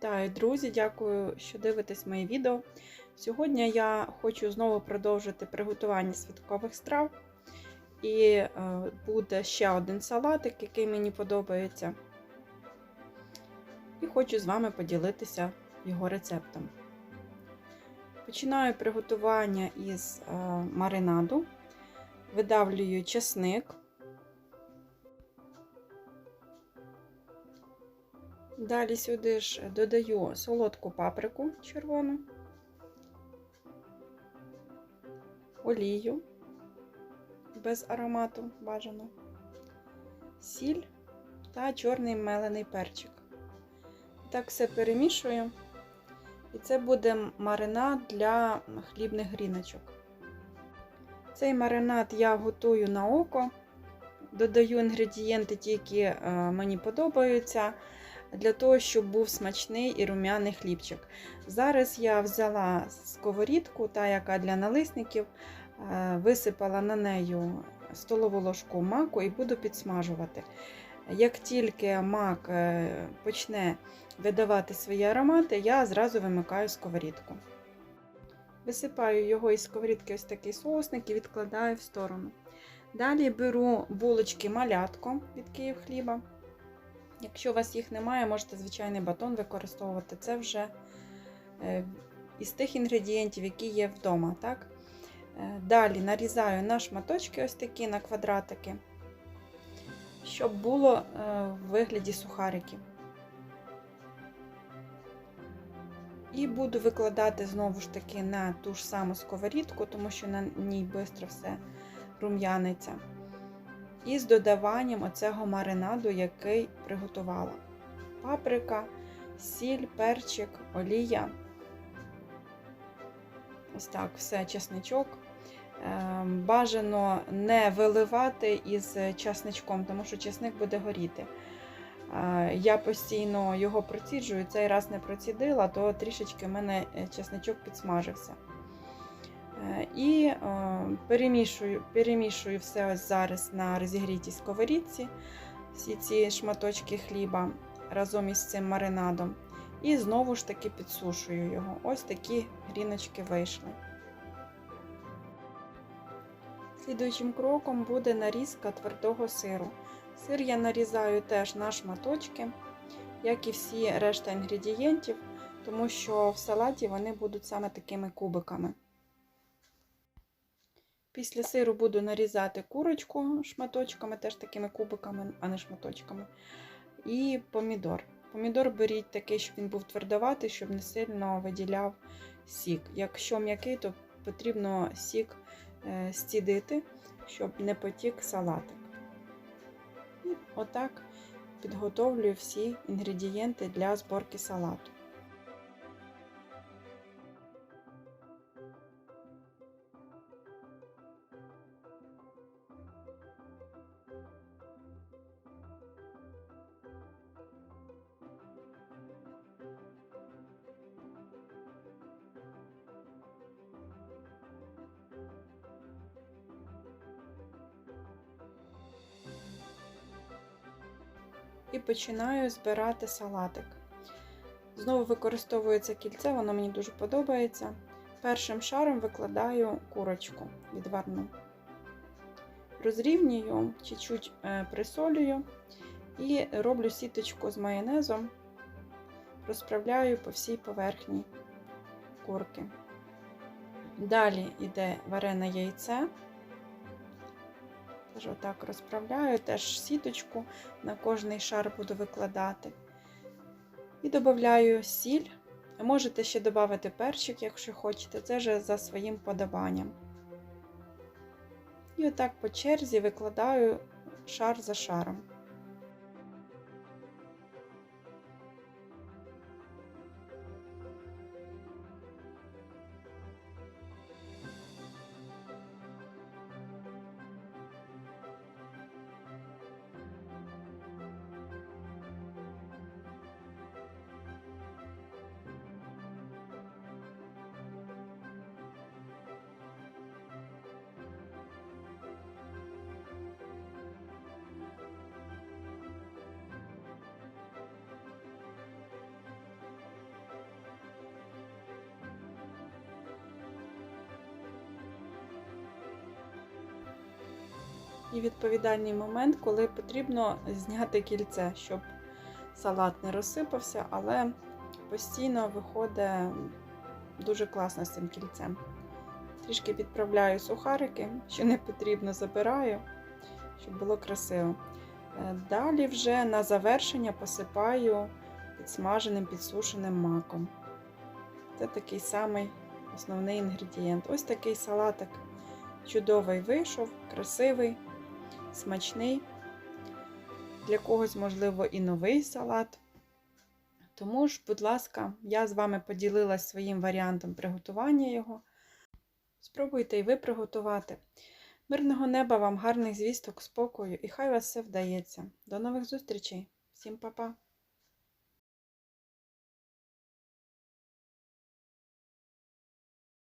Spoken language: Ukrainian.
Вітаю, друзі! Дякую, що дивитесь мої відео. Сьогодні я хочу знову продовжити приготування святкових страв. І е, буде ще один салатик, який мені подобається. І хочу з вами поділитися його рецептом. Починаю приготування із е, маринаду, видавлюю чесник. Далі сюди ж додаю солодку паприку червону, олію без аромату бажано, сіль та чорний мелений перчик. Так все перемішую, і це буде маринад для хлібних гріночок. Цей маринад я готую на око, додаю інгредієнти, які мені подобаються для того, щоб був смачний і рум'яний хлібчик. Зараз я взяла сковорідку, та яка для налисників, висипала на нею столову ложку маку і буду підсмажувати. Як тільки мак е, почне видавати свої аромати, я зразу вимикаю сковорідку. Висипаю його із сковорідки ось такий соусник і відкладаю в сторону. Далі беру булочки малятко від Київ хліба. Якщо у вас їх немає, можете звичайний батон використовувати. Це вже е, із тих інгредієнтів, які є вдома. Так? Е, далі нарізаю на шматочки, ось такі на квадратики, щоб було е, в вигляді сухариків. І буду викладати знову ж таки на ту ж саму сковорідку, тому що на ній швидко все рум'яниться і з додаванням оцього маринаду, який приготувала. Паприка, сіль, перчик, олія. Ось так, все, чесничок. Ем, бажано не виливати із часничком, тому що чесник буде горіти. Е, я постійно його проціджую, цей раз не процідила, то трішечки в мене е, чесничок підсмажився. Е, і е, перемішую перемішую все ось зараз на розігрітій сковорідці, всі ці шматочки хліба разом із цим маринадом. І знову ж таки підсушую його. Ось такі гріночки вийшли. Слідуючим кроком буде нарізка твердого сиру. Сир я нарізаю теж на шматочки, як і всі решта інгредієнтів, тому що в салаті вони будуть саме такими кубиками. Після сиру буду нарізати курочку шматочками, теж такими кубиками, а не шматочками. І помідор. Помідор беріть такий, щоб він був твердоватий, щоб не сильно виділяв сік. Якщо м'який, то потрібно сік е, стідити, щоб не потік салатик. І отак підготовлюю всі інгредієнти для зборки салату. І починаю збирати салатик. Знову використовується кільце, воно мені дуже подобається. Першим шаром викладаю курочку відварну. Розрівнюю, чуть-чуть е, присолюю і роблю сіточку з майонезом, розправляю по всій поверхні курки. Далі йде варене яйце. Теж отак розправляю, теж сіточку на кожний шар буду викладати. І додаю сіль. Можете ще додати перчик, якщо хочете, це вже за своїм подобанням. І отак по черзі викладаю шар за шаром. І відповідальний момент, коли потрібно зняти кільце, щоб салат не розсипався, але постійно виходить дуже класно з цим кільцем. Трішки підправляю сухарики, що не потрібно, забираю, щоб було красиво. Е, Далі вже на завершення посипаю підсмаженим підсушеним маком. Це такий самий основний інгредієнт. Ось такий салатик чудовий вийшов, красивий, смачний. Для когось, можливо, і новий салат. Тому ж, будь ласка, я з вами поділилась своїм варіантом приготування його. Спробуйте і ви приготувати. Мирного неба вам, гарних звісток, спокою, і хай вас все вдається. До нових зустрічей. Всім па-па!